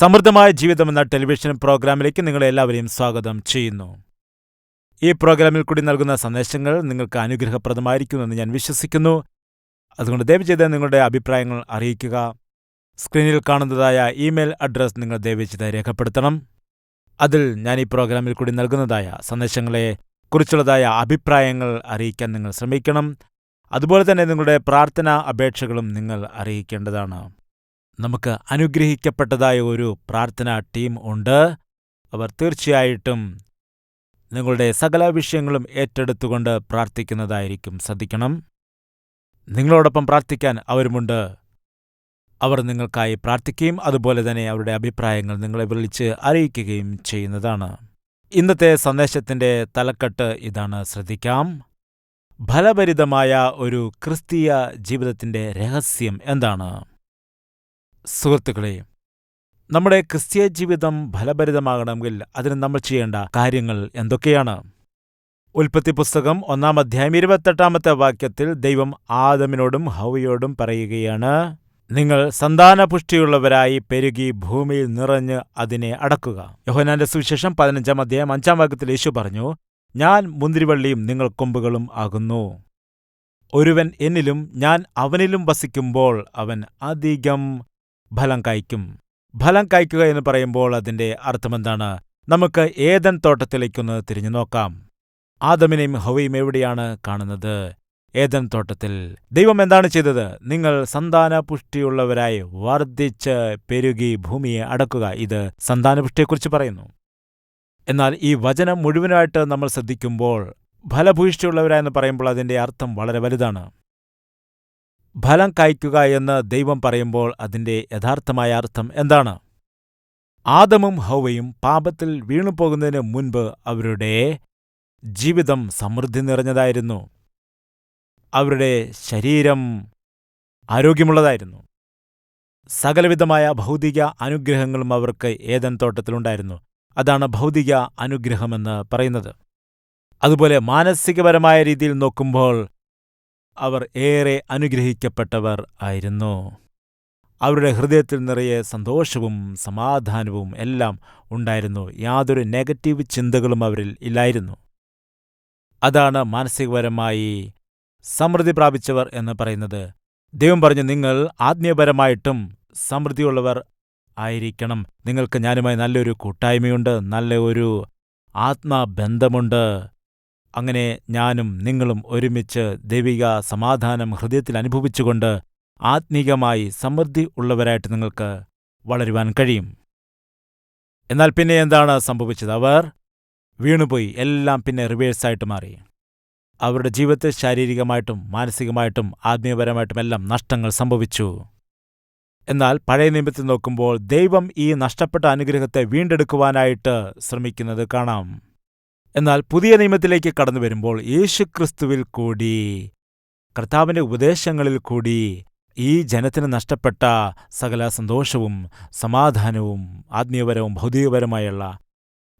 സമൃദ്ധമായ ജീവിതം എന്ന ടെലിവിഷൻ പ്രോഗ്രാമിലേക്ക് നിങ്ങളെ എല്ലാവരെയും സ്വാഗതം ചെയ്യുന്നു. ഈ പ്രോഗ്രാമിൽ കൂടി നൽകുന്ന സന്ദേശങ്ങൾ നിങ്ങൾക്ക് അനുഗ്രഹപ്രദമായിരിക്കുമെന്ന് ഞാൻ വിശ്വസിക്കുന്നു. അതുകൊണ്ട് ദയവ് ചെയ്ത് നിങ്ങളുടെ അഭിപ്രായങ്ങൾ അറിയിക്കുക. സ്ക്രീനിൽ കാണുന്നതായ ഇമെയിൽ അഡ്രസ് നിങ്ങൾ ദയവ് ചെയ്ത് രേഖപ്പെടുത്തണം. അതിൽ ഞാൻ ഈ പ്രോഗ്രാമിൽ കൂടി നൽകുന്നതായ സന്ദേശങ്ങളെ കുറിച്ചുള്ളതായ അഭിപ്രായങ്ങൾ അറിയിക്കാൻ നിങ്ങൾ ശ്രമിക്കണം. അതുപോലെ തന്നെ നിങ്ങളുടെ പ്രാർത്ഥനാ അപേക്ഷകളും നിങ്ങൾ അറിയിക്കേണ്ടതാണ്. നമുക്ക് അനുഗ്രഹിക്കപ്പെട്ടതായ ഒരു പ്രാർത്ഥനാ ടീം ഉണ്ട്. അവർ തീർച്ചയായിട്ടും നിങ്ങളുടെ സകല വിഷയങ്ങളും ഏറ്റെടുത്തുകൊണ്ട് പ്രാർത്ഥിക്കുന്നതായിരിക്കും. ശ്രദ്ധിക്കണം. നിങ്ങളോടൊപ്പം പ്രാർത്ഥിക്കാൻ അവരുമുണ്ട്. അവർ നിങ്ങൾക്കായി പ്രാർത്ഥിക്കുകയും അതുപോലെ തന്നെ അവരുടെ അഭിപ്രായങ്ങൾ നിങ്ങളെ വിളിച്ച് അറിയിക്കുകയും ചെയ്യുന്നതാണ്. ഇന്നത്തെ സന്ദേശത്തിന്റെ തലക്കെട്ട് ഇതാണ്. ശ്രദ്ധിക്കാം. ഫലഭരിതമായ ഒരു ക്രിസ്തീയ ജീവിതത്തിന്റെ രഹസ്യം എന്താണ്? സുഹൃത്തുക്കളെ നമ്മുടെ ക്രിസ്തീയ ജീവിതം ഫലഭരിതമാകണമെങ്കിൽ അതിന് നമ്മൾ ചെയ്യേണ്ട കാര്യങ്ങൾ എന്തൊക്കെയാണ്? ഉൽപ്പത്തി പുസ്തകം ഒന്നാം അധ്യായം ഇരുപത്തെട്ടാമത്തെ വാക്യത്തിൽ ദൈവം ആദമിനോടും ഹൗവയോടും പറയുകയാണ് നിങ്ങൾ സന്താനപുഷ്ടിയുള്ളവരായി പെരുകി ഭൂമിയിൽ നിറഞ്ഞ് അതിനെ അടക്കുക. യോഹനാന്റെ സുവിശേഷം പതിനഞ്ചാം അധ്യായം അഞ്ചാം വാക്യത്തിൽ യേശു പറഞ്ഞു ഞാൻ മുന്തിരിവള്ളിയും നിങ്ങൾ കൊമ്പുകളും ആകുന്നു. ഒരുവൻ എന്നിലും ഞാൻ അവനിലും വസിക്കുമ്പോൾ അവൻ അധികം ഫലം കായ്ക്കും. ഫലം കായ്ക്കുക എന്ന് പറയുമ്പോൾ അതിന്റെ അർത്ഥമെന്താണ്? നമുക്ക് ഏതൻ തോട്ടത്തിലേക്കൊന്ന് തിരിഞ്ഞു നോക്കാം. ആദമിനെയും ഹവയും എവിടെയാണ് കാണുന്നത്? ഏതൻ തോട്ടത്തിൽ. ദൈവം എന്താണ് ചെയ്തത്? നിങ്ങൾ സന്താന പുഷ്ടിയുള്ളവരായി വർദ്ധിച്ച് പെരുകി ഭൂമിയെ അടക്കുക. ഇത് സന്താനപുഷ്ടിയെക്കുറിച്ച് പറയുന്നു. എന്നാൽ ഈ വചനം മുഴുവനായിട്ട് നമ്മൾ ശ്രദ്ധിക്കുമ്പോൾ ഫലഭൂയിഷ്ടിയുള്ളവരായെന്ന് പറയുമ്പോൾ അതിന്റെ അർത്ഥം വളരെ വലുതാണ്. ഫലം കായ്ക്കുക എന്ന് ദൈവം പറയുമ്പോൾ അതിന്റെ യഥാർത്ഥമായ അർത്ഥം എന്താണ്? ആദമും ഹൗവയും പാപത്തിൽ വീണുപോകുന്നതിന് മുൻപ് അവരുടെ ജീവിതം സമൃദ്ധി നിറഞ്ഞതായിരുന്നു. അവരുടെ ശരീരം ആരോഗ്യമുള്ളതായിരുന്നു. സകലവിധമായ ഭൗതിക അനുഗ്രഹങ്ങളും അവർക്ക് ഏതൻ തോട്ടത്തിലുണ്ടായിരുന്നു. അതാണ് ഭൗതിക അനുഗ്രഹമെന്ന് പറയുന്നത്. അതുപോലെ മാനസികപരമായ രീതിയിൽ നോക്കുമ്പോൾ അവർ ഏറെ അനുഗ്രഹിക്കപ്പെട്ടവർ ആയിരുന്നു. അവരുടെ ഹൃദയത്തിൽ നിറയെ സന്തോഷവും സമാധാനവും എല്ലാം ഉണ്ടായിരുന്നു. യാതൊരു നെഗറ്റീവ് ചിന്തകളും അവരിൽ ഇല്ലായിരുന്നു. അതാണ് മാനസികപരമായി സമൃദ്ധി പ്രാപിച്ചവർ എന്ന് പറയുന്നത്. ദൈവം പറഞ്ഞു നിങ്ങൾ ആത്മീയപരമായിട്ടും സമൃദ്ധിയുള്ളവർ ആയിരിക്കണം. നിങ്ങൾക്ക് ഞാനുമായി നല്ലൊരു കൂട്ടായ്മയുണ്ട് നല്ല ഒരു ആത്മബന്ധമുണ്ട്. അങ്ങനെ ഞാനും നിങ്ങളും ഒരുമിച്ച് ദൈവിക സമാധാനം ഹൃദയത്തിൽ അനുഭവിച്ചുകൊണ്ട് ആത്മീകമായി സമൃദ്ധി ഉള്ളവരായിട്ട് നിങ്ങൾക്ക് വളരുവാൻ കഴിയും. എന്നാൽ പിന്നെ എന്താണ് സംഭവിച്ചത്? അവർ വീണുപോയി. എല്ലാം പിന്നെ റിവേഴ്സായിട്ട് മാറി. അവരുടെ ജീവിതത്തിൽ ശാരീരികമായിട്ടും മാനസികമായിട്ടും ആത്മീയപരമായിട്ടും എല്ലാം നഷ്ടങ്ങൾ സംഭവിച്ചു. എന്നാൽ പഴയ നിയമത്തിൽ നോക്കുമ്പോൾ ദൈവം ഈ നഷ്ടപ്പെട്ട അനുഗ്രഹത്തെ വീണ്ടെടുക്കുവാനായിട്ട് ശ്രമിക്കുന്നത് കാണാം. എന്നാൽ പുതിയ നിയമത്തിലേക്ക് കടന്നു വരുമ്പോൾ യേശുക്രിസ്തുവിൽ കൂടി കർത്താവിന്റെ ഉപദേശങ്ങളിൽ കൂടി ഈ ജനത്തിന് നഷ്ടപ്പെട്ട സകല സന്തോഷവും സമാധാനവും ആത്മീയപരവും ഭൗതികപരമായുള്ള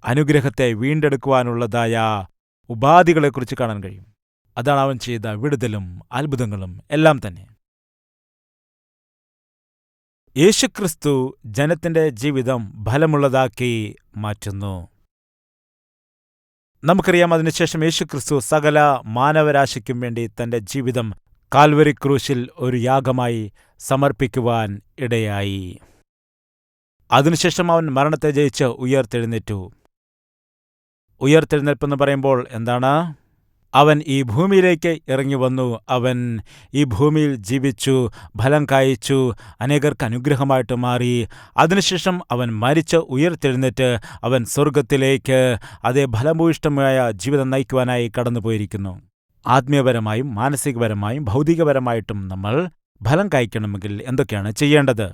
അനുഗ്രഹത്തെ വീണ്ടെടുക്കുവാനുള്ളതായ ഉപാധികളെക്കുറിച്ച് കാണാൻ കഴിയും. അതാണ് അവൻ ചെയ്ത വിടുതലും അത്ഭുതങ്ങളും എല്ലാം തന്നെ. യേശുക്രിസ്തു ജനത്തിന്റെ ജീവിതം ഫലമുള്ളതാക്കി മാറ്റുന്നു. നമുക്കറിയാം അതിനുശേഷം യേശു ക്രിസ്തു സകല മാനവരാശിക്കും വേണ്ടി തന്റെ ജീവിതം കാൽവരി ക്രൂശിൽ ഒരു യാഗമായി സമർപ്പിക്കുവാൻ ഇടയായി. അതിനുശേഷം അവൻ മരണത്തെ ജയിച്ച് ഉയർത്തെഴുന്നേറ്റു. ഉയർത്തെഴുന്നേൽപ്പെന്ന് പറയുമ്പോൾ എന്താണ്? അവൻ ഈ ഭൂമിയിലേക്ക് ഇറങ്ങി വന്നു അവൻ ഈ ഭൂമിയിൽ ജീവിച്ചു ഫലം കായിച്ചു അനേകർക്ക് അനുഗ്രഹമായിട്ട് മാറി. അതിനുശേഷം അവൻ മരിച്ച് ഉയർത്തെഴുന്നേറ്റ് അവൻ സ്വർഗത്തിലേക്ക് അതേ ഫലഭൂയിഷ്ടമായ ജീവിതം നയിക്കുവാനായി കടന്നുപോയിരിക്കുന്നു. ആത്മീയപരമായും മാനസികപരമായും ഭൗതികപരമായിട്ടും നമ്മൾ ഫലം കായ്ക്കണമെങ്കിൽ എന്തൊക്കെയാണ് ചെയ്യേണ്ടത്?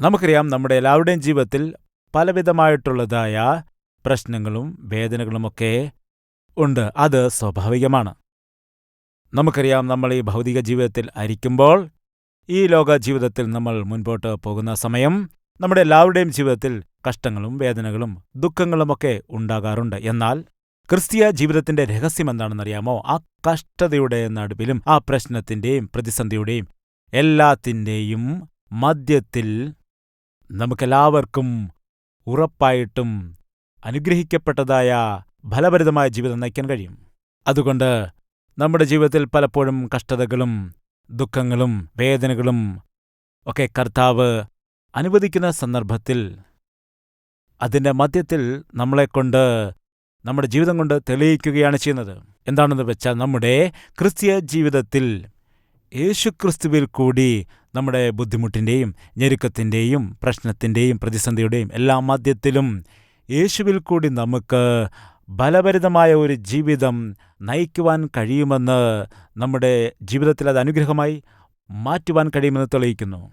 നമുക്കറിയാം നമ്മുടെ എല്ലാവരുടെയും ജീവിതത്തിൽ പലവിധമായിട്ടുള്ളതായ പ്രശ്നങ്ങളും വേദനകളുമൊക്കെ ഉണ്ട്. അത് സ്വാഭാവികമാണ്. നമുക്കറിയാം നമ്മൾ ഈ ഭൗതിക ജീവിതത്തിൽ അരിക്കുമ്പോൾ ഈ ലോക ജീവിതത്തിൽ നമ്മൾ മുൻപോട്ട് പോകുന്ന സമയം നമ്മുടെ എല്ലാവരുടെയും ജീവിതത്തിൽ കഷ്ടങ്ങളും വേദനകളും ദുഃഖങ്ങളുമൊക്കെ ഉണ്ടാകാറുണ്ട്. എന്നാൽ ക്രിസ്തീയ ജീവിതത്തിന്റെ രഹസ്യം എന്താണെന്നറിയാമോ? ആ കഷ്ടതയുടെ നടുവിലും ആ പ്രശ്നത്തിന്റെയും പ്രതിസന്ധിയുടെയും എല്ലാത്തിന്റെയും മധ്യത്തിൽ നമുക്കെല്ലാവർക്കും ഉറപ്പായിട്ടും അനുഗ്രഹിക്കപ്പെട്ടതായ ഫലഭരിതമായ ജീവിതം നയിക്കാൻ കഴിയും. അതുകൊണ്ട് നമ്മുടെ ജീവിതത്തിൽ പലപ്പോഴും കഷ്ടതകളും ദുഃഖങ്ങളും വേദനകളും ഒക്കെ കർത്താവ് അനുവദിക്കുന്ന സന്ദർഭത്തിൽ അതിന്റെ മധ്യത്തിൽ നമ്മളെക്കൊണ്ട് നമ്മുടെ ജീവിതം കൊണ്ട് തെളിയിക്കുകയാണ് ചെയ്യുന്നത്. എന്താണെന്ന് വെച്ചാൽ നമ്മുടെ ക്രിസ്തീയ ജീവിതത്തിൽ യേശുക്രിസ്തുവിൽ കൂടി നമ്മുടെ ബുദ്ധിമുട്ടിന്റെയും ഞെരുക്കത്തിന്റെയും പ്രശ്നത്തിന്റെയും പ്രതിസന്ധിയുടെയും എല്ലാ മധ്യത്തിലും യേശുവിൽ കൂടി നമുക്ക് ബലഭരിതമായ ഒരു ജീവിതം നയിക്കുവാൻ കഴിയുമെന്ന് നമ്മുടെ ജീവിതത്തിൽ അത് അനുഗ്രഹമായി മാറ്റുവാൻ കഴിയുമെന്ന് തെളിയിക്കുന്നു.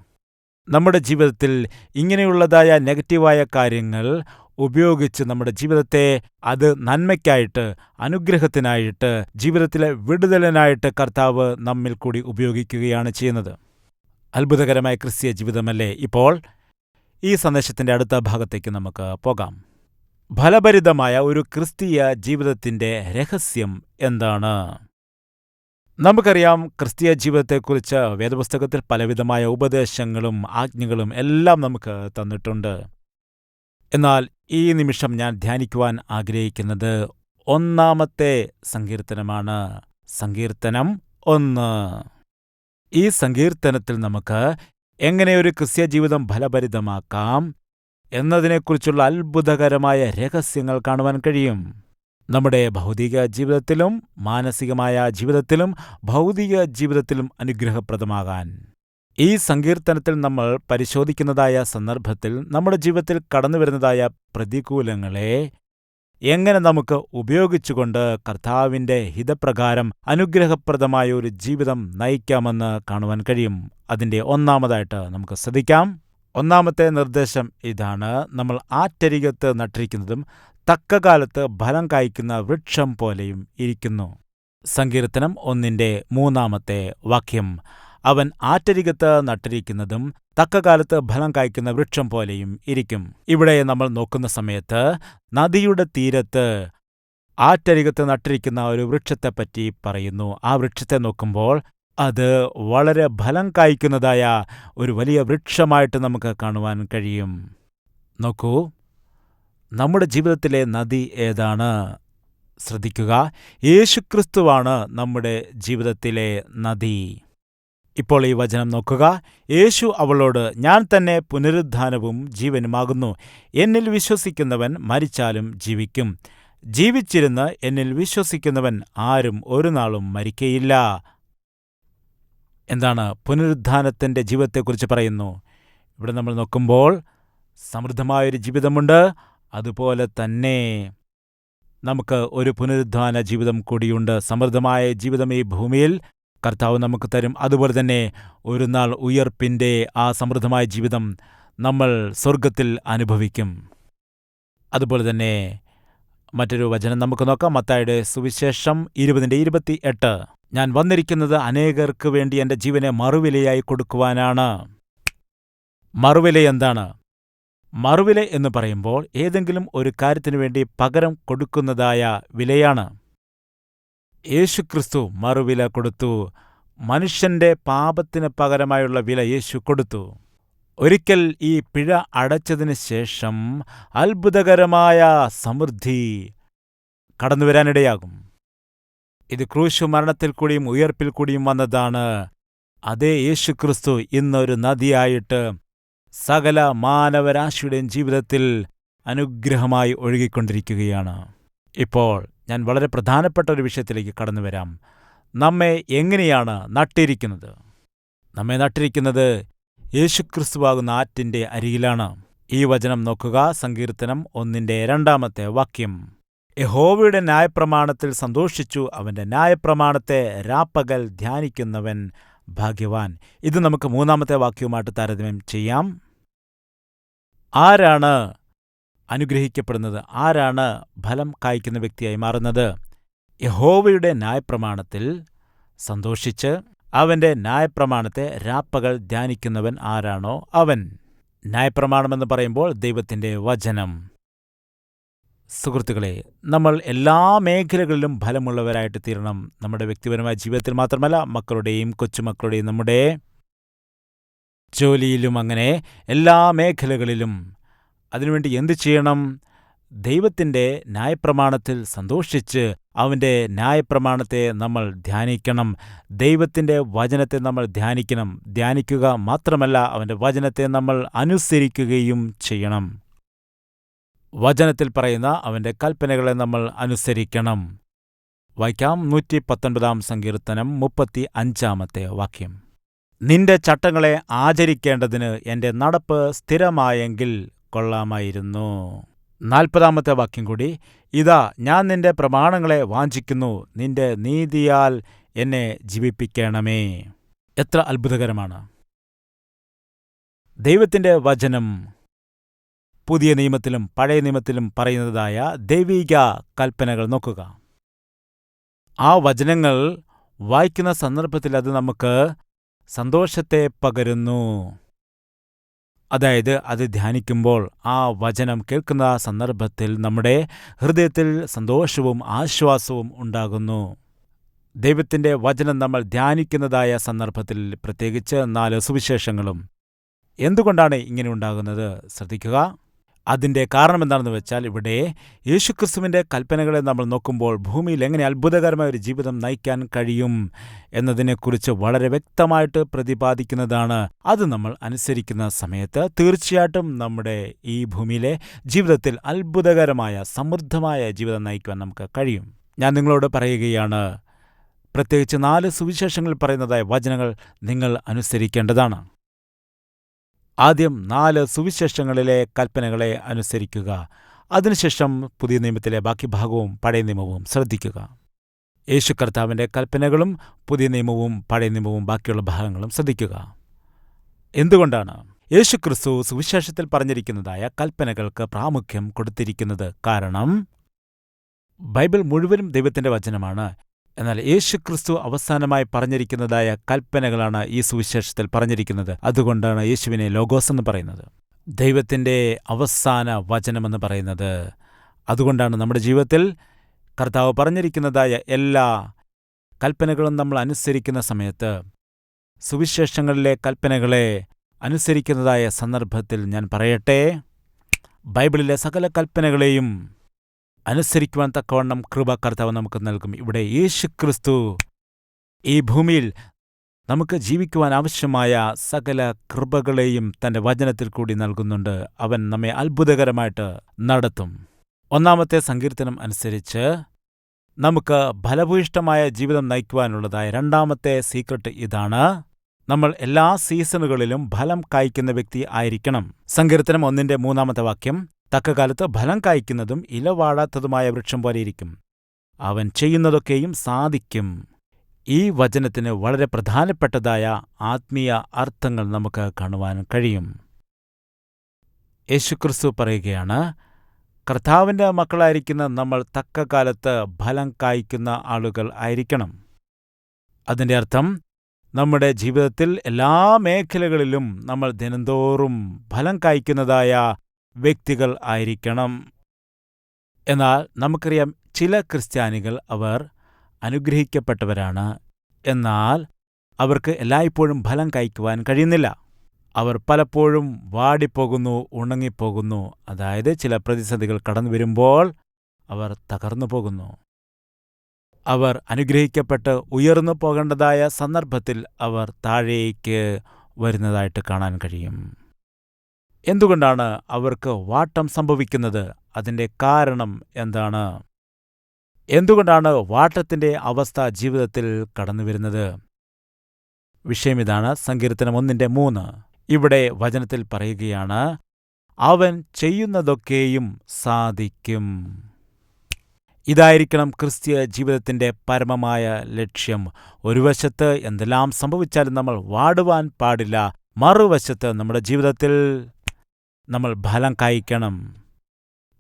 നമ്മുടെ ജീവിതത്തിൽ ഇങ്ങനെയുള്ളതായ നെഗറ്റീവായ കാര്യങ്ങൾ ഉപയോഗിച്ച് നമ്മുടെ ജീവിതത്തെ അത് നന്മയ്ക്കായിട്ട് അനുഗ്രഹത്തിനായിട്ട് ജീവിതത്തിലെ വിടുതലിനായിട്ട് കർത്താവ് നമ്മിൽ കൂടി ഉപയോഗിക്കുകയാണ് ചെയ്യുന്നത്. അത്ഭുതകരമായ ക്രിസ്തീയ ജീവിതമല്ലേ ഇപ്പോൾ? ഈ സന്ദേശത്തിന്റെ അടുത്ത ഭാഗത്തേക്ക് നമുക്ക് പോകാം. ഫലഭരിതമായ ഒരു ക്രിസ്തീയ ജീവിതത്തിന്റെ രഹസ്യം എന്താണ്? നമുക്കറിയാം ക്രിസ്തീയ ജീവിതത്തെക്കുറിച്ച് വേദപുസ്തകത്തിൽ പലവിധമായ ഉപദേശങ്ങളും ആജ്ഞകളും എല്ലാം നമുക്ക് തന്നിട്ടുണ്ട്. എന്നാൽ ഈ നിമിഷം ഞാൻ ധ്യാനിക്കുവാൻ ആഗ്രഹിക്കുന്നത് ഒന്നാമത്തെ സങ്കീർത്തനമാണ്. സങ്കീർത്തനം ഒന്ന്. ഈ സങ്കീർത്തനത്തിൽ നമുക്ക് എങ്ങനെ ഒരു ക്രിസ്ത്യ ജീവിതം ഫലഭരിതമാക്കാം? എന്നതിനെക്കുറിച്ചുള്ള അത്ഭുതകരമായ രഹസ്യങ്ങൾ കാണുവാൻ കഴിയും. നമ്മുടെ ഭൗതിക ജീവിതത്തിലും മാനസികമായ ജീവിതത്തിലും ഭൗതിക ജീവിതത്തിലും അനുഗ്രഹപ്രദമാകാൻ. ഈ സങ്കീർത്തനത്തിൽ നമ്മൾ പരിശോധിക്കുന്നതായ സന്ദർഭത്തിൽ നമ്മുടെ ജീവിതത്തിൽ കടന്നു വരുന്നതായ പ്രതികൂലങ്ങളെ എങ്ങനെ നമുക്ക് ഉപയോഗിച്ചുകൊണ്ട് കർത്താവിന്റെ ഹിതപ്രകാരം അനുഗ്രഹപ്രദമായ ഒരു ജീവിതം നയിക്കാമെന്ന് കാണുവാൻ കഴിയും. അതിന്റെ ഒന്നാമതായിട്ട് നമുക്ക് ശ്രദ്ധിക്കാം. ഒന്നാമത്തെ നിർദ്ദേശം ഇതാണ്. നമ്മൾ ആറ്റരികത്ത് നട്ടിരിക്കുന്നതും തക്കകാലത്ത് ഫലം കായ്ക്കുന്ന വൃക്ഷം പോലെയും ഇരിക്കുന്നു. സങ്കീർത്തനം ഒന്നിന്റെ മൂന്നാമത്തെ വാക്യം. അവൻ ആറ്റരികത്ത് നട്ടിരിക്കുന്നതും തക്കകാലത്ത് ഫലം കായ്ക്കുന്ന വൃക്ഷം പോലെയും ഇരിക്കും. ഇവിടെ നമ്മൾ നോക്കുന്ന സമയത്ത് നദിയുടെ തീരത്ത് ആറ്റരികത്ത് നട്ടിരിക്കുന്ന ഒരു വൃക്ഷത്തെപ്പറ്റി പറയുന്നു. ആ വൃക്ഷത്തെ നോക്കുമ്പോൾ അത് വളരെ ഫലം കായ്ക്കുന്നതായ ഒരു വലിയ വൃക്ഷമായിട്ട് നമുക്ക് കാണുവാൻ കഴിയും. നോക്കൂ നമ്മുടെ ജീവിതത്തിലെ നദി ഏതാണ്? ശ്രദ്ധിക്കുക യേശുക്രിസ്തുവാണ് നമ്മുടെ ജീവിതത്തിലെ നദി. ഇപ്പോൾ ഈ വചനം നോക്കുക യേശു അവളോട് ഞാൻ തന്നെ പുനരുദ്ധാനവും ജീവനുമാകുന്നു. എന്നിൽ വിശ്വസിക്കുന്നവൻ മരിച്ചാലും ജീവിക്കും. ജീവിച്ചിരുന്ന് എന്നിൽ വിശ്വസിക്കുന്നവൻ ആരും ഒരു നാളും മരിക്കയില്ല. എന്താണ് പുനരുദ്ധാനത്തിന്റെ ജീവിതത്തെക്കുറിച്ച് പറയുന്നു. ഇവിടെ നമ്മൾ നോക്കുമ്പോൾ സമൃദ്ധമായൊരു ജീവിതമുണ്ട്. അതുപോലെ തന്നെ നമുക്ക് ഒരു പുനരുദ്ധാന ജീവിതം കൂടിയുണ്ട്. സമൃദ്ധമായ ജീവിതം ഈ ഭൂമിയിൽ കർത്താവ് നമുക്ക് തരും. അതുപോലെ തന്നെ ഒരു നാൾ ഉയർപ്പിന്റെ ആ സമൃദ്ധമായ ജീവിതം നമ്മൾ സ്വർഗത്തിൽ അനുഭവിക്കും. അതുപോലെ തന്നെ മറ്റൊരു വചനം നമുക്ക് നോക്കാം. മത്തായുടെ സുവിശേഷം ഇരുപതിന്റെ ഇരുപത്തി എട്ട് ഞാൻ വന്നിരിക്കുന്നത് അനേകർക്ക് വേണ്ടി എന്റെ ജീവനെ മറുവിലയായി കൊടുക്കുവാനാണ്. മറുവില എന്താണ്? മറുവില എന്ന് പറയുമ്പോൾ ഏതെങ്കിലും ഒരു കാര്യത്തിനു വേണ്ടി പകരം കൊടുക്കുന്നതായ വിലയാണ്. യേശുക്രിസ്തു മറുവില കൊടുത്തു. മനുഷ്യന്റെ പാപത്തിന് പകരമായുള്ള വില യേശു കൊടുത്തു. ഒരിക്കൽ ഈ പിഴ അടച്ചതിന് ശേഷം അത്ഭുതകരമായ സമൃദ്ധി കടന്നുവരാനിടയാകും. ഇത് ക്രൂശു മരണത്തിൽ കൂടിയും ഉയർപ്പിൽ കൂടിയും വന്നതാണ്. അതേ യേശു ക്രിസ്തു ഇന്നൊരു നദിയായിട്ട് സകല മാനവരാശിയുടെയും ജീവിതത്തിൽ അനുഗ്രഹമായി ഒഴുകിക്കൊണ്ടിരിക്കുകയാണ്. ഇപ്പോൾ ഞാൻ വളരെ പ്രധാനപ്പെട്ട ഒരു വിഷയത്തിലേക്ക് കടന്നു വരാം. നമ്മെ എങ്ങനെയാണ് നട്ടിരിക്കുന്നത്? നമ്മെ നട്ടിരിക്കുന്നത് യേശുക്രിസ്തുവാകുന്ന ആറ്റിന്റെ അരികിലാണ്. ഈ വചനം നോക്കുക സങ്കീർത്തനം ഒന്നിന്റെ രണ്ടാമത്തെ വാക്യം. യഹോവയുടെ ന്യായപ്രമാണത്തിൽ സന്തോഷിച്ചു. അവന്റെ ന്യായപ്രമാണത്തെ രാപ്പകൽ ധ്യാനിക്കുന്നവൻ ഭാഗ്യവാൻ. ഇത് നമുക്ക് മൂന്നാമത്തെ വാക്യവുമായിട്ട് താരതമ്യം ചെയ്യാം. ആരാണ് അനുഗ്രഹിക്കപ്പെടുന്നത്? ആരാണ് ഫലം കായ്ക്കുന്ന വ്യക്തിയായി മാറുന്നത്? യഹോവയുടെ ന്യായപ്രമാണത്തിൽ സന്തോഷിച്ച് അവന്റെ ന്യായപ്രമാണത്തെ രാപ്പകൽ ധ്യാനിക്കുന്നവൻ ആരാണോ അവൻ. ന്യായപ്രമാണമെന്ന് പറയുമ്പോൾ ദൈവത്തിന്റെ വചനം. സുഹൃത്തുക്കളെ നമ്മൾ എല്ലാ മേഖലകളിലും ഫലമുള്ളവരായിട്ട് തീരണം. നമ്മുടെ വ്യക്തിപരമായ ജീവിതത്തിൽ മാത്രമല്ല മക്കളുടെയും കൊച്ചുമക്കളുടെയും നമ്മുടെ ജോലിയിലും അങ്ങനെ എല്ലാ മേഖലകളിലും. അതിനുവേണ്ടി എന്തു ചെയ്യണം? ദൈവത്തിന്റെ ന്യായപ്രമാണത്തിൽ സന്തോഷിച്ച് അവന്റെ ന്യായപ്രമാണത്തെ നമ്മൾ ധ്യാനിക്കണം. ദൈവത്തിന്റെ വചനത്തെ നമ്മൾ ധ്യാനിക്കണം. ധ്യാനിക്കുക മാത്രമല്ല അവന്റെ വചനത്തെ നമ്മൾ അനുസരിക്കുകയും ചെയ്യണം. വചനത്തിൽ പറയുന്ന അവന്റെ കൽപ്പനകളെ നമ്മൾ അനുസരിക്കണം. വായിക്കാം നൂറ്റി പത്തൊൻപതാം സങ്കീർത്തനം മുപ്പത്തി അഞ്ചാമത്തെ വാക്യം. നിന്റെ ചട്ടങ്ങളെ ആചരിക്കേണ്ടതിന് എന്റെ നടപ്പ് സ്ഥിരമായെങ്കിൽ കൊള്ളാമായിരുന്നു. നാൽപ്പതാമത്തെ വാക്യം കൂടി ഇതാ ഞാൻ നിന്റെ പ്രമാണങ്ങളെ വാഞ്ചിക്കുന്നു. നിന്റെ നീതിയാൽ എന്നെ ജീവിപ്പിക്കണമേ. എത്ര അത്ഭുതകരമാണ്. ദൈവത്തിന്റെ വചനം പുതിയ നിയമത്തിലും പഴയ നിയമത്തിലും പറയുന്നതായ ദൈവിക കൽപ്പനകൾ നോക്കുക. ആ വചനങ്ങൾ വായിക്കുന്ന സന്ദർഭത്തിൽ അത് നമുക്ക് സന്തോഷത്തെ പകരുന്നു. അതായത് അത് ധ്യാനിക്കുമ്പോൾ ആ വചനം കേൾക്കുന്ന സന്ദർഭത്തിൽ നമ്മുടെ ഹൃദയത്തിൽ സന്തോഷവും ആശ്വാസവും ഉണ്ടാകുന്നു. ദൈവത്തിന്റെ വചനം നമ്മൾ ധ്യാനിക്കുന്നതായ സന്ദർഭത്തിൽ പ്രത്യേകിച്ച് നാല് സുവിശേഷങ്ങളും. എന്തുകൊണ്ടാണ് ഇങ്ങനെ ഉണ്ടാകുന്നത്? ശ്രദ്ധിക്കുക. അതിന്റെ കാരണം എന്താണെന്ന് വെച്ചാൽ ഇവിടെ യേശുക്രിസ്തുവിന്റെ കൽപ്പനകളെ നമ്മൾ നോക്കുമ്പോൾ ഭൂമിയിൽ എങ്ങനെ അത്ഭുതകരമായ ഒരു ജീവിതം നയിക്കാൻ കഴിയും എന്നതിനെക്കുറിച്ച് വളരെ വ്യക്തമായിട്ട് പ്രതിപാദിക്കുന്നതാണ്. അത് നമ്മൾ അനുസരിക്കുന്ന സമയത്ത് തീർച്ചയായിട്ടും നമ്മുടെ ഈ ഭൂമിയിലെ ജീവിതത്തിൽ അത്ഭുതകരമായ സമൃദ്ധമായ ജീവിതം നയിക്കുവാൻ നമുക്ക് കഴിയും. ഞാൻ നിങ്ങളോട് പറയുകയാണ് പ്രത്യേകിച്ച് നാല് സുവിശേഷങ്ങളിൽ പറയുന്നതായ വചനങ്ങൾ നിങ്ങൾ അനുസരിക്കേണ്ടതാണ്. ആദ്യം നാല് സുവിശേഷങ്ങളിലെ കൽപ്പനകളെ അനുസരിക്കുക. അതിനുശേഷം പുതിയ നിയമത്തിലെ ബാക്കി ഭാഗവും പഴയ നിയമവും ശ്രദ്ധിക്കുക. യേശു കർത്താവിന്റെ കൽപ്പനകളും പുതിയ നിയമവും പഴയ നിയമവും ബാക്കിയുള്ള ഭാഗങ്ങളും ശ്രദ്ധിക്കുക. എന്തുകൊണ്ടാണ്? യേശു ക്രിസ്തു സുവിശേഷത്തിൽ പറഞ്ഞിരിക്കുന്നതായ കൽപ്പനകൾക്ക് പ്രാമുഖ്യം കൊടുത്തിരിക്കുന്നത് കാരണം ബൈബിൾ മുഴുവനും ദൈവത്തിന്റെ വചനമാണ്. എന്നാൽ യേശുക്രിസ്തു അവസാനമായി പറഞ്ഞിരിക്കുന്നതായ കൽപ്പനകളാണ് ഈ സുവിശേഷത്തിൽ പറഞ്ഞിരിക്കുന്നത്. അതുകൊണ്ടാണ് യേശുവിനെ ലോഗോസ് എന്ന് പറയുന്നത്. ദൈവത്തിന്റെ അവസാന വചനമെന്ന് പറയുന്നത് അതുകൊണ്ടാണ് നമ്മുടെ ജീവിതത്തിൽ കർത്താവ് പറഞ്ഞിരിക്കുന്നതായ എല്ലാ കൽപ്പനകളും നമ്മൾ അനുസരിക്കുന്ന സമയത്ത് സുവിശേഷങ്ങളിലെ കൽപ്പനകളെ അനുസരിക്കുന്നതായ സന്ദർഭത്തിൽ ഞാൻ പറയട്ടെ. ബൈബിളിലെ സകല കൽപ്പനകളെയും അനുസരിക്കുവാൻ തക്കവണ്ണം കൃപ കർത്താവ് നമുക്ക് നൽകും. ഇവിടെ യേശു ക്രിസ്തു ഈ ഭൂമിയിൽ നമുക്ക് ജീവിക്കുവാൻ ആവശ്യമായ സകല കൃപകളെയും തന്റെ വചനത്തിൽ കൂടി നൽകുന്നുണ്ട്. അവൻ നമ്മെ അത്ഭുതകരമായിട്ട് നടത്തും. ഒന്നാമത്തെ സങ്കീർത്തനം അനുസരിച്ച് നമുക്ക് ഫലഭൂയിഷ്ടമായ ജീവിതം നയിക്കുവാനുള്ളതായ രണ്ടാമത്തെ സീക്രട്ട് ഇതാണ്. നമ്മൾ എല്ലാ സീസണുകളിലും ഫലം കായ്ക്കുന്ന വ്യക്തി ആയിരിക്കണം. സങ്കീർത്തനം ഒന്നിന്റെ മൂന്നാമത്തെ വാക്യം. തക്കകാലത്ത് ഫലം കായ്ക്കുന്നതും ഇലവാടാത്തതുമായ വൃക്ഷം പോലെയിരിക്കും അവൻ ചെയ്യുന്നതൊക്കെയും സാധിക്കും. ഈ വചനത്തിന് വളരെ പ്രധാനപ്പെട്ടതായ ആത്മീയ അർത്ഥങ്ങൾ നമുക്ക് കാണുവാൻ കഴിയും. യേശുക്രിസ്തു പറയുകയാണ് കർത്താവിന്റെ മക്കളായിരിക്കുന്ന നമ്മൾ തക്ക കാലത്ത് ഫലം കായ്ക്കുന്ന ആളുകൾ ആയിരിക്കണം. അതിന്റെ അർത്ഥം നമ്മുടെ ജീവിതത്തിൽ എല്ലാ മേഖലകളിലും നമ്മൾ ദിനംതോറും ഫലം കായ്ക്കുന്നതായ വ്യക്തികൾ ആയിരിക്കണം. എന്നാൽ നമുക്കറിയാം ചില ക്രിസ്ത്യാനികൾ അവർ അനുഗ്രഹിക്കപ്പെട്ടവരാണ്. എന്നാൽ അവർക്ക് എല്ലായ്പ്പോഴും ഫലം കഴിക്കുവാൻ കഴിയുന്നില്ല. അവർ പലപ്പോഴും വാടിപ്പോകുന്നു ഉണങ്ങിപ്പോകുന്നു. അതായത് ചില പ്രതിസന്ധികൾ കടന്നു വരുമ്പോൾ അവർ തകർന്നു പോകുന്നു. അവർ അനുഗ്രഹിക്കപ്പെട്ട് ഉയർന്നു പോകേണ്ടതായ സന്ദർഭത്തിൽ അവർ താഴേക്ക് വരുന്നതായിട്ട് കാണാൻ കഴിയും. എന്തുകൊണ്ടാണ് അവർക്ക് വാട്ടം സംഭവിക്കുന്നത്? അതിന്റെ കാരണം എന്താണ്? എന്തുകൊണ്ടാണ് വാട്ടത്തിന്റെ അവസ്ഥ ജീവിതത്തിൽ കടന്നുവരുന്നത് വിഷയമിതാണ് സങ്കീർത്തനം ഒന്നിന്റെ മൂന്ന്. ഇവിടെ വചനത്തിൽ പറയുകയാണ് അവൻ ചെയ്യുന്നതൊക്കെയും സാധിക്കും. ഇതായിരിക്കണം ക്രിസ്തീയ ജീവിതത്തിന്റെ പരമമായ ലക്ഷ്യം. ഒരു വശത്ത് എന്തെല്ലാം സംഭവിച്ചാലും നമ്മൾ വാടുവാൻ പാടില്ല മറുവശത്ത് നമ്മുടെ ജീവിതത്തിൽ നമ്മൾ ഫലം കായ്ക്കണം.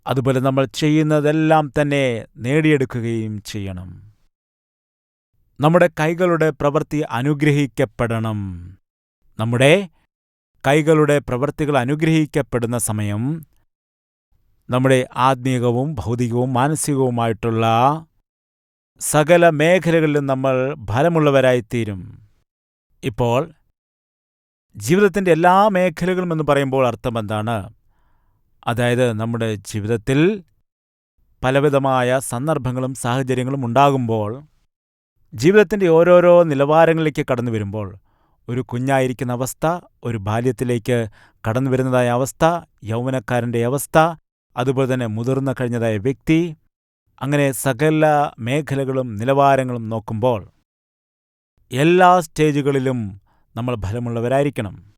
അതുപോലെ നമ്മൾ ചെയ്യുന്നതെല്ലാം തന്നെ നേടിയെടുക്കുകയും ചെയ്യണം. നമ്മുടെ കൈകളുടെ പ്രവൃത്തി അനുഗ്രഹിക്കപ്പെടണം. നമ്മുടെ കൈകളുടെ പ്രവൃത്തികൾ അനുഗ്രഹിക്കപ്പെടുന്ന സമയം നമ്മുടെ ആത്മീയവും ഭൗതികവും മാനസികവുമായിട്ടുള്ള സകല മേഖലകളിലും നമ്മൾ ഫലമുള്ളവരായിത്തീരും. ഇപ്പോൾ ജീവിതത്തിന്റെ എല്ലാ മേഖലകളും എന്ന് പറയുമ്പോൾ അർത്ഥം എന്താണ്? അതായത് നമ്മുടെ ജീവിതത്തിൽ പലവിധമായ സന്ദർഭങ്ങളും സാഹചര്യങ്ങളും ഉണ്ടാകുമ്പോൾ ജീവിതത്തിന്റെ ഓരോരോ നിലവാരങ്ങളിലേക്ക് കടന്നു വരുമ്പോൾ ഒരു കുഞ്ഞായിരിക്കുന്ന അവസ്ഥ ഒരു ബാല്യത്തിലേക്ക് കടന്നു വരുന്നതായ അവസ്ഥ യൗവനക്കാരന്റെ അവസ്ഥ അതുപോലെ തന്നെ മുതിർന്ന കഴിഞ്ഞതായ വ്യക്തി അങ്ങനെ സകല മേഖലകളും നിലവാരങ്ങളും നോക്കുമ്പോൾ എല്ലാ സ്റ്റേജുകളിലും നമ്മൾ ഫലമുള്ളവരായിരിക്കണം.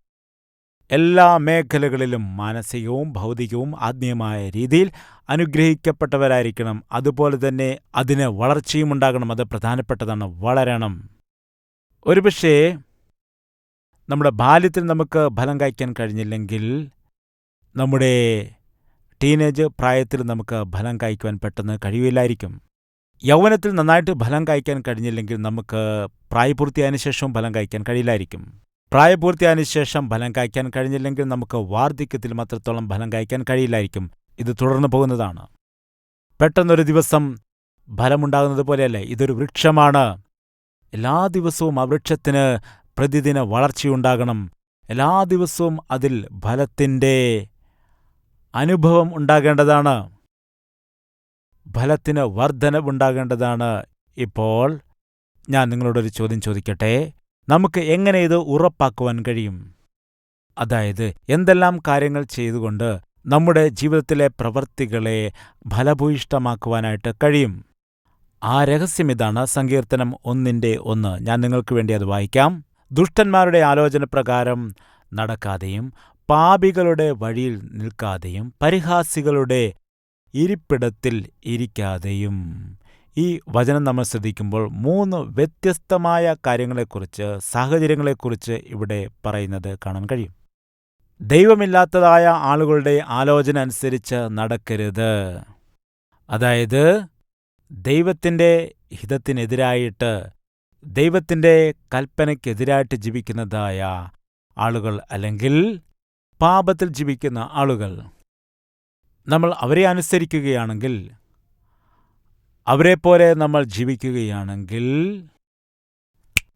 എല്ലാ മേഖലകളിലും മാനസികവും ഭൗതികവും ആത്മീയമായ രീതിയിൽ അനുഗ്രഹിക്കപ്പെട്ടവരായിരിക്കണം. അതുപോലെ തന്നെ അതിന് വളർച്ചയും ഉണ്ടാകണം. അത് പ്രധാനപ്പെട്ടതാണ്. വളരണം. ഒരുപക്ഷേ നമ്മുടെ ബാല്യത്തിൽ നമുക്ക് ഫലം കായ്ക്കാൻ കഴിഞ്ഞില്ലെങ്കിൽ നമ്മുടെ ടീനേജ് പ്രായത്തിൽ നമുക്ക് ഫലം കായ്ക്കുവാൻ പെട്ടെന്ന് കഴിയില്ലായിരിക്കും യൗവനത്തിൽ നന്നായിട്ട് ഫലം കായ്ക്കാൻ കഴിഞ്ഞില്ലെങ്കിൽ നമുക്ക് പ്രായപൂർത്തിയായതിനു ശേഷവും ഫലം കായ്ക്കാൻ കഴിയില്ലായിരിക്കും. പ്രായപൂർത്തിയായതിനു ശേഷം ഫലം കായ്ക്കാൻ കഴിഞ്ഞില്ലെങ്കിൽ നമുക്ക് വാർദ്ധക്യത്തിൽ മാത്രത്തോളം ഫലം കായ്ക്കാൻ കഴിയില്ലായിരിക്കും. ഇത് തുടർന്നു പോകുന്നതാണ്. പെട്ടെന്നൊരു ദിവസം ഫലമുണ്ടാകുന്നത് പോലെയല്ലേ? ഇതൊരു വൃക്ഷമാണ്. എല്ലാ ദിവസവും ആ വൃക്ഷത്തിന് പ്രതിദിന വളർച്ചയുണ്ടാകണം എല്ലാ ദിവസവും അതിൽ ഫലത്തിന്റെ അനുഭവം ഉണ്ടാകേണ്ടതാണ്. ഫലത്തിന് വർധനവുണ്ടാകേണ്ടതാണ്. ഇപ്പോൾ ഞാൻ നിങ്ങളോടൊരു ചോദ്യം ചോദിക്കട്ടെ? നമുക്ക് എങ്ങനെ ഇത് ഉറപ്പാക്കുവാൻ കഴിയും? അതായത് എന്തെല്ലാം കാര്യങ്ങൾ ചെയ്തുകൊണ്ട് നമ്മുടെ ജീവിതത്തിലെ പ്രവൃത്തികളെ ഫലഭൂയിഷ്ടമാക്കുവാനായിട്ട് കഴിയും? ആ രഹസ്യം ഇതാണ് സങ്കീർത്തനം ഒന്നിന്റെ ഒന്ന്. ഞാൻ നിങ്ങൾക്ക് വേണ്ടി അത് വായിക്കാം. ദുഷ്ടന്മാരുടെ ആലോചന പ്രകാരം നടക്കാതെയും പാപികളുടെ വഴിയിൽ നിൽക്കാതെയും പരിഹാസികളുടെ ഇരിപ്പിടത്തിൽ ഇരിക്കാതെയും. ഈ വചനം നമ്മൾ ശ്രദ്ധിക്കുമ്പോൾ മൂന്ന് വ്യത്യസ്തമായ കാര്യങ്ങളെക്കുറിച്ച് സാഹചര്യങ്ങളെക്കുറിച്ച് ഇവിടെ പറയുന്നത് കാണാൻ കഴിയും. ദൈവമില്ലാത്തതായ ആളുകളുടെ ആലോചന അനുസരിച്ച് നടക്കരുത്. അതായത് ദൈവത്തിന്റെ ഹിതത്തിനെതിരായിട്ട് ദൈവത്തിന്റെ കൽപ്പനയ്ക്കെതിരായിട്ട് ജീവിക്കുന്നതായ ആളുകൾ അല്ലെങ്കിൽ പാപത്തിൽ ജീവിക്കുന്ന ആളുകൾ. നമ്മൾ അവരെ അനുസരിക്കുകയാണെങ്കിൽ അവരെപ്പോലെ നമ്മൾ ജീവിക്കുകയാണെങ്കിൽ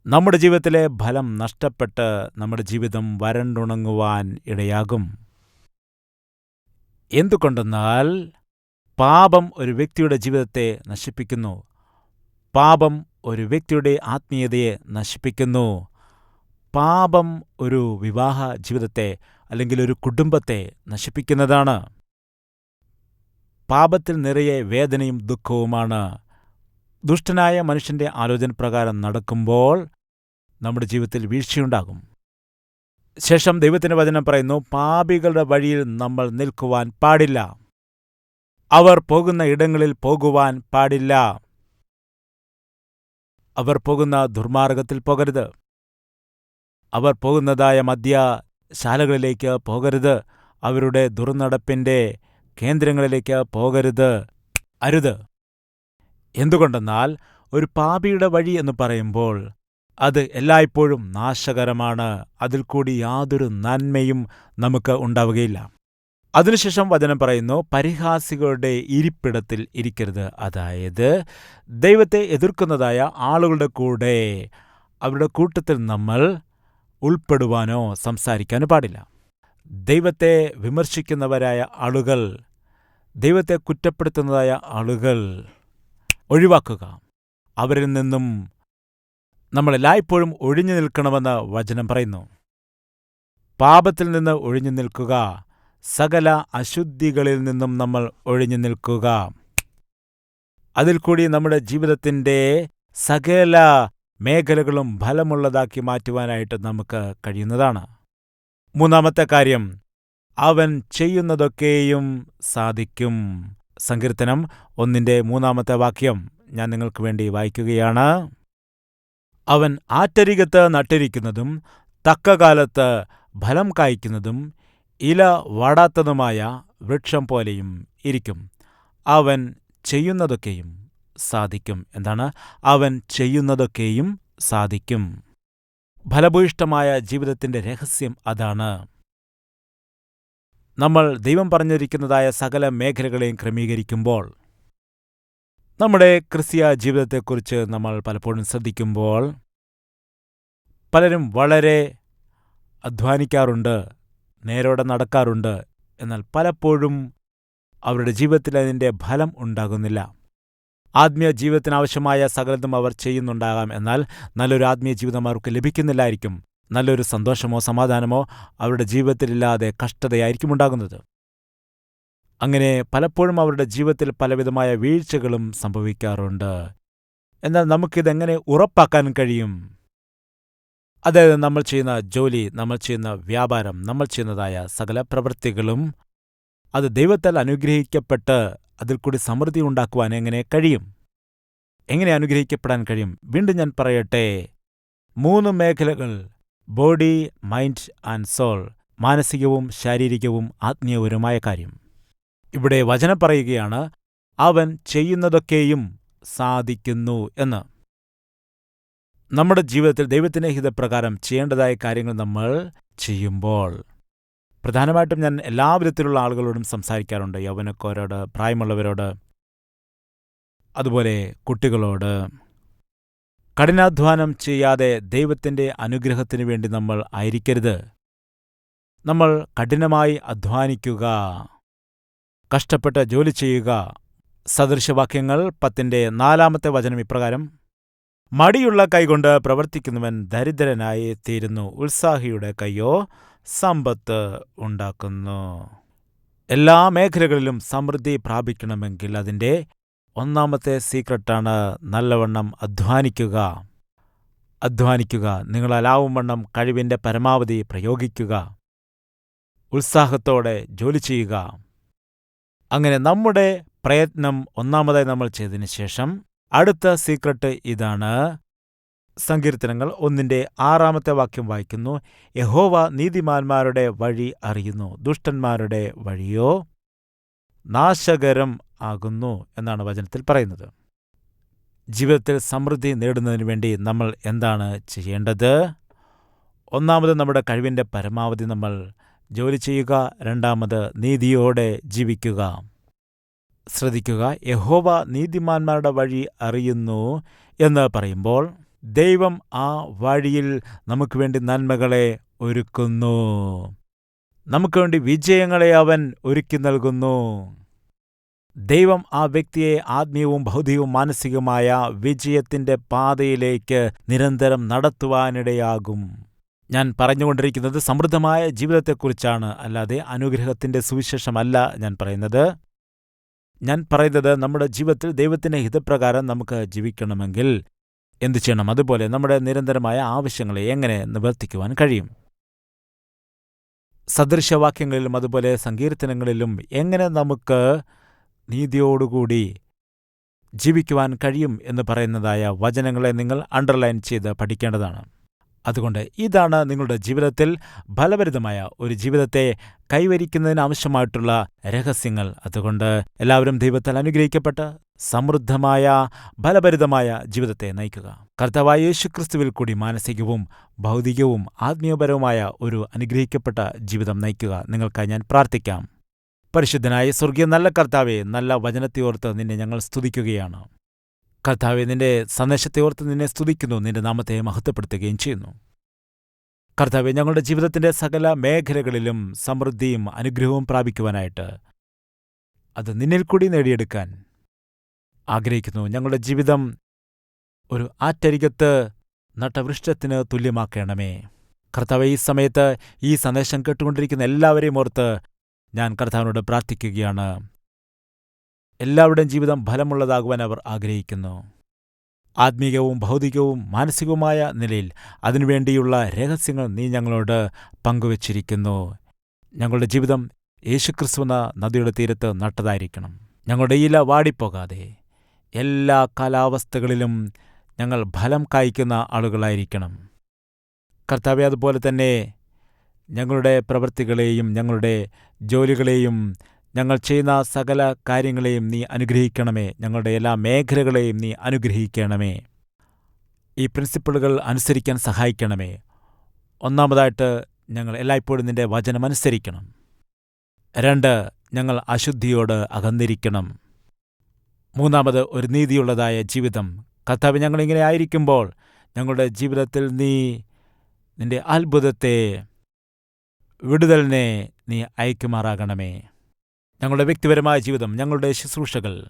നമ്മുടെ ജീവിതത്തിലെ ഫലം നഷ്ടപ്പെട്ട് നമ്മുടെ ജീവിതം വരണ്ടുണങ്ങുവാൻ ഇടയാകും. എന്തുകൊണ്ടെന്നാൽ പാപം ഒരു വ്യക്തിയുടെ ജീവിതത്തെ നശിപ്പിക്കുന്നു. പാപം ഒരു വ്യക്തിയുടെ ആത്മീയതയെ നശിപ്പിക്കുന്നു. പാപം ഒരു വിവാഹ ജീവിതത്തെ അല്ലെങ്കിൽ ഒരു കുടുംബത്തെ നശിപ്പിക്കുന്നതാണ്. പാപത്തിൽ നിറയെ വേദനയും ദുഃഖവുമാണ്. ദുഷ്ടനായ മനുഷ്യന്റെ ആലോചന പ്രകാരം നടക്കുമ്പോൾ നമ്മുടെ ജീവിതത്തിൽ വീഴ്ചയുണ്ടാകും. ശേഷം ദൈവത്തിന്റെ വചനം പറയുന്നു പാപികളുടെ വഴിയിൽ നമ്മൾ നിൽക്കുവാൻ പാടില്ല. അവർ പോകുന്ന ഇടങ്ങളിൽ പോകുവാൻ പാടില്ല. അവർ പോകുന്ന ദുർമാർഗത്തിൽ പോകരുത്. അവർ പോകുന്നതായ മദ്യശാലകളിലേക്ക് പോകരുത്. അവരുടെ ദുർനടപ്പിന്റെ കേന്ദ്രങ്ങളിലേക്ക് പോകരുത്. അരുത്. എന്തുകൊണ്ടെന്നാൽ ഒരു പാപിയുടെ വഴി എന്ന് പറയുമ്പോൾ അത് എല്ലായ്പ്പോഴും നാശകരമാണ്. അതിൽ കൂടി യാതൊരു നന്മയും നമുക്ക് ഉണ്ടാവുകയില്ല. അതിനുശേഷം വചനം പറയുന്നു പരിഹാസികളുടെ ഇരിപ്പിടത്തിൽ ഇരിക്കരുത്. അതായത് ദൈവത്തെ എതിർക്കുന്നതായ ആളുകളുടെ കൂടെ അവരുടെ കൂട്ടത്തിൽ നമ്മൾ ഉൾപ്പെടുവാനോ സംസാരിക്കാനോ പാടില്ല. ദൈവത്തെ വിമർശിക്കുന്നവരായ ആളുകൾ ദൈവത്തെ കുറ്റപ്പെടുത്തുന്നതായ ആളുകൾ ഒഴിവാക്കുക. അവരിൽ നിന്നും നമ്മൾ എല്ലായ്പ്പോഴും ഒഴിഞ്ഞു നിൽക്കണമെന്ന് വചനം പറയുന്നു. പാപത്തിൽ നിന്ന് ഒഴിഞ്ഞു നിൽക്കുക സകല അശുദ്ധികളിൽ നിന്നും നമ്മൾ ഒഴിഞ്ഞു നിൽക്കുക. അതിൽ കൂടി നമ്മുടെ ജീവിതത്തിന്റെ സകല മേഖലകളും ഫലമുള്ളതാക്കി മാറ്റുവാനായിട്ട് നമുക്ക് കഴിയുന്നതാണ്. മൂന്നാമത്തെ കാര്യം അവൻ ചെയ്യുന്നതൊക്കെയും സാധിക്കും. സങ്കീർത്തനം ഒന്നിന്റെ മൂന്നാമത്തെ വാക്യം ഞാൻ നിങ്ങൾക്ക് വേണ്ടി വായിക്കുകയാണ്. അവൻ ആറ്റരികത്ത് നട്ടിരിക്കുന്നതും തക്കകാലത്ത് ഫലം കായ്ക്കുന്നതും ഇല വാടാത്തതുമായ വൃക്ഷം പോലെയും ഇരിക്കും. അവൻ ചെയ്യുന്നതൊക്കെയും സാധിക്കും. എന്താണ്? അവൻ ചെയ്യുന്നതൊക്കെയും സാധിക്കും. ഫലഭൂയിഷ്ടമായ ജീവിതത്തിന്റെ രഹസ്യം അതാണ്. നമ്മൾ ദൈവം പറഞ്ഞിരിക്കുന്നതായ സകല മേഖലകളെയും ക്രമീകരിക്കുമ്പോൾ നമ്മുടെ ക്രിസ്തീയ ജീവിതത്തെക്കുറിച്ച് നമ്മൾ പലപ്പോഴും ശ്രദ്ധിക്കുമ്പോൾ പലരും വളരെ അധ്വാനിക്കാറുണ്ട് നേരോടെ നടക്കാറുണ്ട്. എന്നാൽ പലപ്പോഴും അവരുടെ ജീവിതത്തിൽ അതിന്റെ ഫലം ഉണ്ടാകുന്നില്ല. ആത്മീയ ജീവിതത്തിനാവശ്യമായ സകലതും അവർ ചെയ്യുന്നുണ്ടാകാം. എന്നാൽ നല്ലൊരു ആത്മീയ ജീവിതം അവർക്ക് ലഭിക്കുന്നില്ലായിരിക്കും. നല്ലൊരു സന്തോഷമോ സമാധാനമോ അവരുടെ ജീവിതത്തിലില്ലാതെ കഷ്ടതയായിരിക്കും ഉണ്ടാകുന്നത്. അങ്ങനെ പലപ്പോഴും അവരുടെ ജീവിതത്തിൽ പലവിധമായ വീഴ്ചകളും സംഭവിക്കാറുണ്ട്. എന്നാൽ നമുക്കിതെങ്ങനെ ഉറപ്പാക്കാൻ കഴിയും? അതായത് നമ്മൾ ചെയ്യുന്ന ജോലി നമ്മൾ ചെയ്യുന്ന വ്യാപാരം നമ്മൾ ചെയ്യുന്നതായ സകല പ്രവൃത്തികളും അത് ദൈവത്താൽ അനുഗ്രഹിക്കപ്പെട്ട് അതിൽ കൂടി സമൃദ്ധി ഉണ്ടാക്കുവാൻ എങ്ങനെ കഴിയും? എങ്ങനെ അനുഗ്രഹിക്കപ്പെടാൻ കഴിയും? വീണ്ടും ഞാൻ പറയട്ടെ. മൂന്ന് മേഖലകൾ ബോഡി മൈൻഡ് ആൻഡ് സോൾ മാനസികവും ശാരീരികവും ആത്മീയപരവുമായ കാര്യം. ഇവിടെ വചനം പറയുകയാണ് അവൻ ചെയ്യുന്നതൊക്കെയും സാധിക്കുന്നു എന്ന്. നമ്മുടെ ജീവിതത്തിൽ ദൈവത്തിന്റെ ഹിതപ്രകാരം ചെയ്യേണ്ടതായ കാര്യങ്ങൾ നമ്മൾ ചെയ്യുമ്പോൾ പ്രധാനമായിട്ടും ഞാൻ എല്ലാ വിധത്തിലുള്ള ആളുകളോടും സംസാരിക്കാറുണ്ട്. യൗവനക്കാരോട് പ്രായമുള്ളവരോട് അതുപോലെ കുട്ടികളോട്. കഠിനാധ്വാനം ചെയ്യാതെ ദൈവത്തിന്റെ അനുഗ്രഹത്തിനു വേണ്ടി നമ്മൾ ആയിരിക്കരുത്. നമ്മൾ കഠിനമായി അധ്വാനിക്കുക കഷ്ടപ്പെട്ട് ജോലി ചെയ്യുക. സദൃശവാക്യങ്ങൾ പത്തിന്റെ നാലാമത്തെ വചനം ഇപ്രകാരം മടിയുള്ള കൈകൊണ്ട് പ്രവർത്തിക്കുന്നവൻ ദരിദ്രനായി തീരുന്നു. ഉത്സാഹിയുടെ കൈയോ സമ്പത്ത് ഉണ്ടാക്കുന്നു. എല്ലാ മേഖലകളിലും സമൃദ്ധി പ്രാപിക്കണമെങ്കിൽ അതിന്റെ ഒന്നാമത്തെ സീക്രട്ടാണ് നല്ലവണ്ണം അധ്വാനിക്കുക. അധ്വാനിക്കുക. നിങ്ങളാലാവും വണ്ണം കഴിവിന്റെ പരമാവധി പ്രയോഗിക്കുക. ഉത്സാഹത്തോടെ ജോലി ചെയ്യുക. അങ്ങനെ നമ്മുടെ പ്രയത്നം ഒന്നാമതായി നമ്മൾ ചെയ്തതിന് ശേഷം അടുത്ത സീക്രട്ട് ഇതാണ്. സങ്കീർത്തനങ്ങൾ ഒന്നിന്റെ ആറാമത്തെ വാക്യം വായിക്കുന്നു. യഹോവ നീതിമാന്മാരുടെ വഴി അറിയുന്നു. ദുഷ്ടന്മാരുടെ വഴിയോ? നാശകരം ആകുന്നു എന്നാണ് വചനത്തിൽ പറയുന്നത്. ജീവിതത്തിൽ സമൃദ്ധി നേടുന്നതിന് വേണ്ടി നമ്മൾ എന്താണ് ചെയ്യേണ്ടത്? ഒന്നാമത് നമ്മുടെ കഴിവിന്റെ പരമാവധി നമ്മൾ ജോലി ചെയ്യുക രണ്ടാമത് നീതിയോടെ ജീവിക്കുക. ശ്രദ്ധിക്കുക യഹോവ നീതിമാന്മാരുടെ വഴി അറിയുന്നു എന്ന് പറയുമ്പോൾ ദൈവം ആ വഴിയിൽ നമുക്ക് വേണ്ടി നന്മകളെ ഒരുക്കുന്നു. നമുക്ക് വേണ്ടി വിജയങ്ങളെ അവൻ ഒരുക്കി നൽകുന്നു. ദൈവം ആ വ്യക്തിയെ ആത്മീയവും ഭൗതികവും മാനസികവുമായ വിജയത്തിന്റെ പാതയിലേക്ക് നിരന്തരം നടത്തുവാനിടയാകും. ഞാൻ പറഞ്ഞുകൊണ്ടിരിക്കുന്നത് സമൃദ്ധമായ ജീവിതത്തെക്കുറിച്ചാണ് അല്ലാതെ അനുഗ്രഹത്തിന്റെ സുവിശേഷമല്ല ഞാൻ പറയുന്നത്. ഞാൻ പറയുന്നത് നമ്മുടെ ജീവിതത്തിൽ ദൈവത്തിന്റെ ഹിതപ്രകാരം നമുക്ക് ജീവിക്കണമെങ്കിൽ എന്തു ചെയ്യണം? അതുപോലെ നമ്മുടെ നിരന്തരമായ ആവശ്യങ്ങളെ എങ്ങനെ നിവർത്തിക്കുവാൻ കഴിയും? സദൃശവാക്യങ്ങളിലും അതുപോലെ സങ്കീർത്തനങ്ങളിലും എങ്ങനെ നമുക്ക് നീതിയോടുകൂടി ജീവിക്കുവാൻ കഴിയും എന്ന് പറയുന്നതായ വചനങ്ങളെ നിങ്ങൾ അണ്ടർലൈൻ ചെയ്ത് പഠിക്കേണ്ടതാണ്. അതുകൊണ്ട് ഇതാണ് നിങ്ങളുടെ ജീവിതത്തിൽ ഫലഭരിതമായ ഒരു ജീവിതത്തെ കൈവരിക്കുന്നതിന് ആവശ്യമായിട്ടുള്ള രഹസ്യങ്ങൾ. അതുകൊണ്ട് എല്ലാവരും ദൈവത്താൽ അനുഗ്രഹിക്കപ്പെട്ട് സമൃദ്ധമായ ഫലഭരിതമായ ജീവിതത്തെ നയിക്കുക. കർത്തവായ യേശുക്രിസ്തുവിൽ കൂടി മാനസികവും ഭൗതികവും ആത്മീയപരവുമായ ഒരു അനുഗ്രഹിക്കപ്പെട്ട ജീവിതം നയിക്കുക. നിങ്ങൾക്കായി ഞാൻ പ്രാർത്ഥിക്കാം. പരിശുദ്ധനായ സ്വർഗീയ നല്ല കർത്താവെ നല്ല വചനത്തെ ഓർത്ത് നിന്നെ ഞങ്ങൾ സ്തുതിക്കുകയാണ്. കർത്താവെ നിന്റെ സന്ദേശത്തെ ഓർത്ത് നിന്നെ സ്തുതിക്കുന്നു നിന്റെ നാമത്തെ മഹത്വപ്പെടുത്തുകയും ചെയ്യുന്നു. കർത്താവെ ഞങ്ങളുടെ ജീവിതത്തിന്റെ സകല മേഖലകളിലും സമൃദ്ധിയും അനുഗ്രഹവും പ്രാപിക്കുവാനായിട്ട് അത് നിന്നിൽ കൂടി നേടിയെടുക്കാൻ ആഗ്രഹിക്കുന്നു. ഞങ്ങളുടെ ജീവിതം ഒരു ആറ്റരികത്ത് നട്ടവൃഷ്ടത്തിന് തുല്യമാക്കണമേ. കർത്താവ് ഈ സമയത്ത് ഈ സന്ദേശം കേട്ടുകൊണ്ടിരിക്കുന്ന എല്ലാവരെയും ഓർത്ത് ഞാൻ കർത്താവിനോട് പ്രാർത്ഥിക്കുകയാണ്. എല്ലാവരുടെയും ജീവിതം ഫലമുള്ളതാകുവാൻ അവർ ആഗ്രഹിക്കുന്നു. ആത്മീകവും ഭൗതികവും മാനസികവുമായ നിലയിൽ അതിനുവേണ്ടിയുള്ള രഹസ്യങ്ങൾ നീ ഞങ്ങളോട് പങ്കുവച്ചിരിക്കുന്നു. ഞങ്ങളുടെ ജീവിതം യേശുക്രിസ്തുവെന്ന നദിയുടെ തീരത്ത് നട്ടതായിരിക്കണം. ഞങ്ങളുടെ ഇല വാടിപ്പോകാതെ എല്ലാ കാലാവസ്ഥകളിലും ഞങ്ങൾ ഫലം കായ്ക്കുന്ന ആളുകളായിരിക്കണം. കർത്താവെ അതുപോലെ തന്നെ ഞങ്ങളുടെ പ്രവൃത്തികളെയും ഞങ്ങളുടെ ജോലികളെയും ഞങ്ങൾ ചെയ്യുന്ന സകല കാര്യങ്ങളെയും നീ അനുഗ്രഹിക്കണമേ. ഞങ്ങളുടെ എല്ലാ മേഖലകളെയും നീ അനുഗ്രഹിക്കണമേ. ഈ പ്രിൻസിപ്പിളുകൾ അനുസരിക്കാൻ സഹായിക്കണമേ. ഒന്നാമതായിട്ട് ഞങ്ങൾ എല്ലായ്പ്പോഴും നിന്റെ വചനം അനുസരിക്കണം. രണ്ട് ഞങ്ങൾ അശുദ്ധിയോട് അകന്നിരിക്കണം. മൂന്നാമത് ഒരു നീതിയുള്ളതായ ജീവിതം. കർത്താവ് ഞങ്ങളിങ്ങനെ ആയിരിക്കുമ്പോൾ ഞങ്ങളുടെ ജീവിതത്തിൽ നീ നിന്റെ അത്ഭുതത്തെ വിടുതലിനെ നീ അയക്കുമാറാകണമേ. ഞങ്ങളുടെ വ്യക്തിപരമായ ജീവിതം ഞങ്ങളുടെ ശുശ്രൂഷകൾ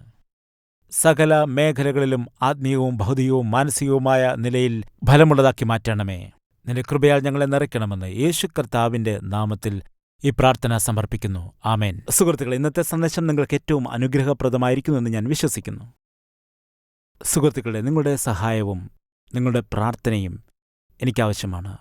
സകല മേഖലകളിലും ആത്മീയവും ഭൗതികവും മാനസികവുമായ നിലയിൽ ഫലമുള്ളതാക്കി മാറ്റണമേ. നിന്റെ കൃപയാൽ ഞങ്ങളെ നിറയ്ക്കണമെന്ന് യേശു കർത്താവിന്റെ നാമത്തിൽ ഈ പ്രാർത്ഥന സമർപ്പിക്കുന്നു. ആമേൻ. സുഹൃത്തുക്കൾ ഇന്നത്തെ സന്ദേശം നിങ്ങൾക്ക് ഏറ്റവും എന്ന് ഞാൻ വിശ്വസിക്കുന്നു. സുഹൃത്തുക്കളെ നിങ്ങളുടെ സഹായവും നിങ്ങളുടെ പ്രാർത്ഥനയും എനിക്കാവശ്യമാണ്.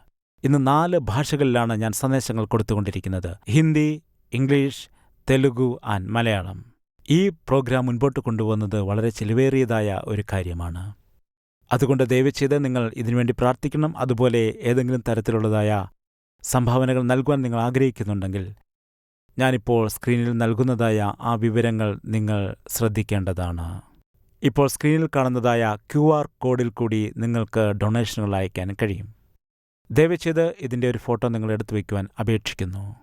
ഇന്ന് നാല് ഭാഷകളിലാണ് ഞാൻ സന്ദേശങ്ങൾ കൊടുത്തുകൊണ്ടിരിക്കുന്നത്. Hindi English Telugu and Malayalam. ഈ പ്രോഗ്രാം മുൻപോട്ട് കൊണ്ടുപോകുന്നത് വളരെ ചിലവേറിയതായ ഒരു കാര്യമാണ്. അതുകൊണ്ട് ദയവ് ചെയ്ത് നിങ്ങൾ ഇതിനുവേണ്ടി പ്രാർത്ഥിക്കണം. അതുപോലെ ഏതെങ്കിലും തരത്തിലുള്ളതായ സംഭാവനകൾ നൽകുവാൻ നിങ്ങൾ ആഗ്രഹിക്കുന്നുണ്ടെങ്കിൽ ഞാനിപ്പോൾ സ്ക്രീനിൽ നൽകുന്നതായ ആ വിവരങ്ങൾ നിങ്ങൾ ശ്രദ്ധിക്കേണ്ടതാണ്. ഇപ്പോൾ സ്ക്രീനിൽ കാണുന്നതായ ക്യു ആർ കോഡിൽ കൂടി നിങ്ങൾക്ക് ഡൊണേഷനുകൾ അയക്കാൻ കഴിയും. ദയവചെയ്ത് ഇതിന്റെ ഒരു ഫോട്ടോ നിങ്ങൾ എടുത്തു വയ്ക്കുവാൻ അപേക്ഷിക്കുന്നു.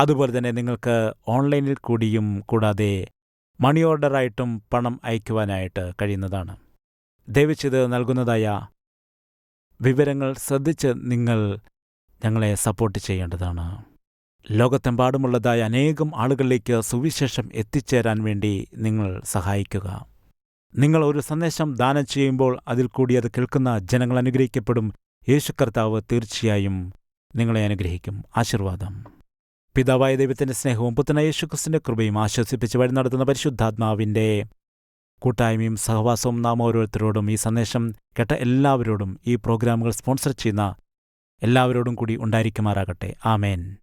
അതുപോലെ തന്നെ നിങ്ങൾക്ക് ഓൺലൈനിൽ കൂടിയും കൂടാതെ മണി ഓർഡറായിട്ടും പണം അയക്കുവാനായിട്ട് കഴിയുന്നതാണ്. ദയവചെയ്ത് നൽകുന്നതായ വിവരങ്ങൾ ശ്രദ്ധിച്ച് നിങ്ങൾ ഞങ്ങളെ സപ്പോർട്ട് ചെയ്യേണ്ടതാണ്. ലോകത്തെമ്പാടുമുള്ളതായ അനേകം ആളുകളിലേക്ക് സുവിശേഷം എത്തിച്ചേരാൻ വേണ്ടി നിങ്ങൾ സഹായിക്കുക. നിങ്ങൾ ഒരു സന്ദേശം ദാനം ചെയ്യുമ്പോൾ അതിൽ കൂടി അത് കേൾക്കുന്ന ജനങ്ങൾ അനുഗ്രഹിക്കപ്പെടും. യേശു കർത്താവ് തീർച്ചയായും നിങ്ങളെ അനുഗ്രഹിക്കും. ആശീർവാദം. പിതാവായ ദൈവത്തിന്റെ സ്നേഹവും പുത്തനായ യേശുക്രിസ്തുവിന്റെ കൃപയും ആശ്വസിപ്പിച്ച് വഴി നടത്തുന്ന പരിശുദ്ധാത്മാവിന്റെ കൂട്ടായ്മയും സഹവാസവും നാം ഓരോരുത്തരോടും ഈ സന്ദേശം കേട്ട എല്ലാവരോടും ഈ പ്രോഗ്രാമുകൾ സ്പോൺസർ ചെയ്യുന്ന എല്ലാവരോടും കൂടി ഉണ്ടായിരിക്കുമാറാകട്ടെ. ആമേൻ.